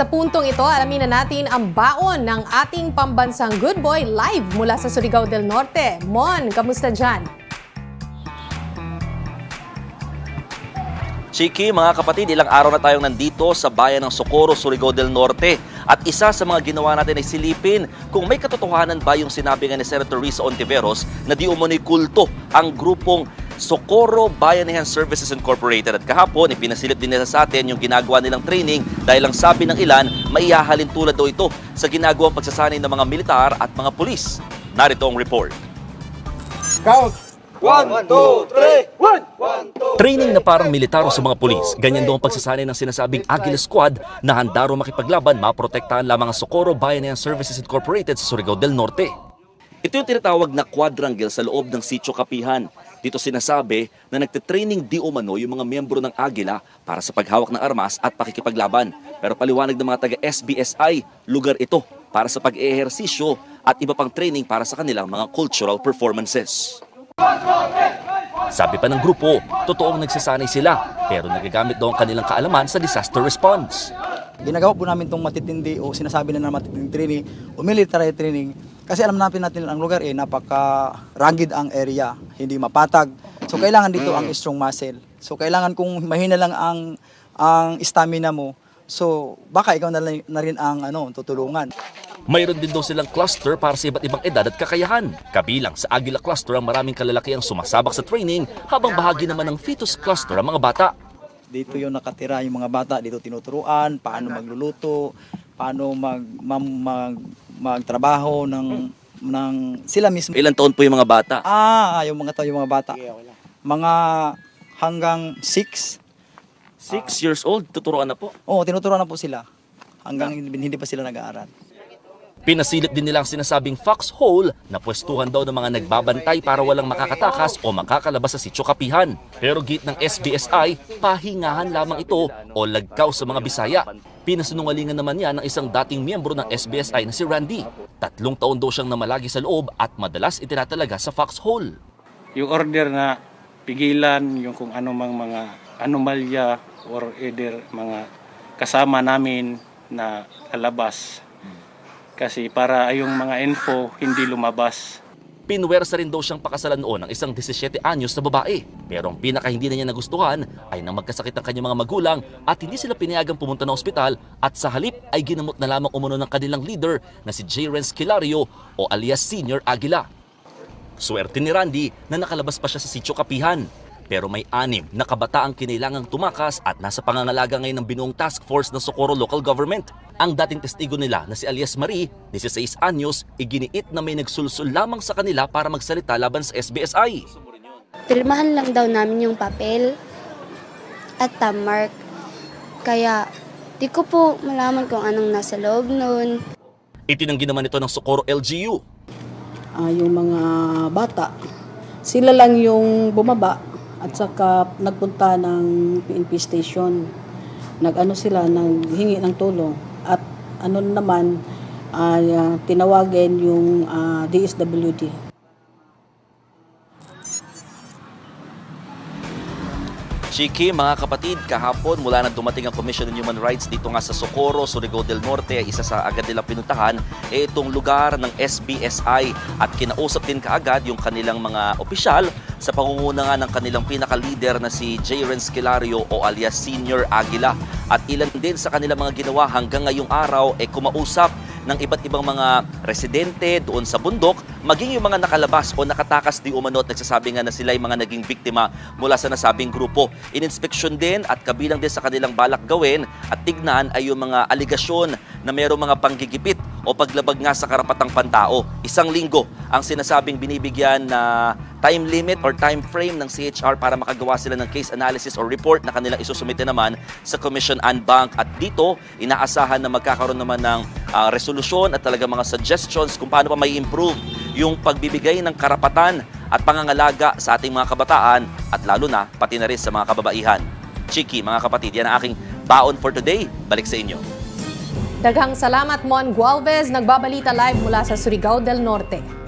Sa puntong ito, alamin na natin ang baon ng ating pambansang good boy live mula sa Surigao del Norte. Mon, kamusta dyan? Chiki, mga kapatid, ilang araw na tayong nandito sa bayan ng Socorro, Surigao del Norte. At isa sa mga ginawa natin ay silipin kung may katotohanan ba yung sinabi nga ni Senator Risa Ontiveros na di umano'y kulto ang grupong Socorro Bayanihan Services Incorporated. At kahapon, ipinasilip din nila sa atin yung ginagawa nilang training dahil ang sabi ng ilan, maihahalin tulad daw ito sa ginagawang pagsasanay ng mga militar at mga pulis. Narito ang report. Count! One, two, three! One! One, two! Training na parang militar sa mga pulis. Ganyan daw ang pagsasanay ng sinasabing Agile Squad na handa raw makipaglaban, maprotektahan lamang ang Socorro Bayanihan Services Incorporated sa Surigao del Norte. Ito yung tinatawag na quadrangle sa loob ng Sitio Kapihan. Dito sinasabi na nagtitraining di umano yung mga miyembro ng Agila para sa paghawak ng armas at pakikipaglaban. Pero paliwanag ng mga taga-SBSI, lugar ito para sa pag-ehersisyo at iba pang training para sa kanilang mga cultural performances. Sabi pa ng grupo, totoong nagsasanay sila pero nagagamit daw ang kanilang kaalaman sa disaster response. Ginagawa po namin itong matitindi o sinasabi na na matitinding training o military training kasi alam natin natin ang lugar eh napaka-rugged ang area, hindi mapatag. So kailangan dito ang strong muscle. So kailangan kung mahina lang ang ang stamina mo, so baka ikaw na, lang- na rin ang ano tutulungan. Mayroon din daw silang cluster para sa iba't ibang edad at kakayahan. Kabilang sa Agila Cluster ang maraming kalalaki ang sumasabak sa training habang bahagi naman ng Fetus Cluster ang mga bata. Dito yung nakatira yung mga bata, dito tinuturuan, paano magluluto, paano mag, mam- mag magtrabaho ng ng sila mismo. Ilan taon po yung mga bata? Ah, yung mga tao, yung mga bata. Mga hanggang 6. Six years old, tuturuan na po. Oo, tinuturuan na po sila. Hanggang hindi, hindi pa sila nag-aaral. Pinasilip din nila ang sinasabing foxhole na pwestuhan daw ng mga nagbabantay para walang makakatakas o makakalabas sa sityo kapihan. Pero git ng SBSI, pahingahan lamang ito o lagkaw sa mga Bisaya. Pinasinungalingan naman yan ng isang dating miyembro ng SBSI na si Randy. Tatlong taon daw siyang namalagi sa loob at madalas itinatalaga sa foxhole. yung order na pigilan yung kung ano mga anomalya or either mga kasama namin na lalabas. Kasi para yung mga info hindi lumabas. Pinwersa rin daw siyang pakasalan noon ng isang 17 anyos na babae. Pero ang pinaka hindi na niya nagustuhan ay nang magkasakit ang kanyang mga magulang at hindi sila pinayagang pumunta ng ospital at sa halip ay ginamot na lamang umuno ng kanilang leader na si J. Kilario o alias Senior Aguila. Swerte ni Randy na nakalabas pa siya sa sityo kapihan. Pero may anim na kabataang kinailangang tumakas at nasa pangangalaga ngayon ng binuong task force ng Socorro Local Government. Ang dating testigo nila na si alias Marie, 16 anyos, iginiit na may nagsulsul lamang sa kanila para magsalita laban sa SBSI. Pirmahan lang daw namin yung papel at mark. Kaya di ko po malaman kung anong nasa loob nun. Itinanggi naman ito ng Socorro LGU. ah, yung mga bata, sila lang yung bumaba at saka nagpunta ng PNP station. Nag-ano sila, naghingi ng tulong. At ano naman, ah, tinawagin yung ah, DSWD. Chiki, mga kapatid, kahapon mula na dumating ang Commission on Human Rights dito nga sa Socorro, Surigao del Norte, isa sa agad nilang pinuntahan, eh itong lugar ng SBSI at kinausap din kaagad yung kanilang mga opisyal sa pangunguna nga ng kanilang pinaka-leader na si J. Renz Kilario o alias Senior Aguila. At ilan din sa kanilang mga ginawa hanggang ngayong araw eh kumausap ng iba't ibang mga residente doon sa bundok, maging yung mga nakalabas o nakatakas di umano at nagsasabi nga na sila ay mga naging biktima mula sa nasabing grupo. Ininspeksyon din at kabilang din sa kanilang balak gawin at tignan ay yung mga aligasyon na mayroong mga panggigipit o paglabag nga sa karapatang pantao. Isang linggo ang sinasabing binibigyan na time limit or time frame ng CHR para makagawa sila ng case analysis or report na kanilang isusumite naman sa Commission and Bank. At dito, inaasahan na magkakaroon naman ng ah, resolusyon at talaga mga suggestions kung paano pa may improve yung pagbibigay ng karapatan at pangangalaga sa ating mga kabataan at lalo na pati na rin sa mga kababaihan. Chiki, mga kapatid, yan ang aking baon for today. Balik sa inyo. Daghang salamat Mon Gualvez, nagbabalita live mula sa Surigao del Norte.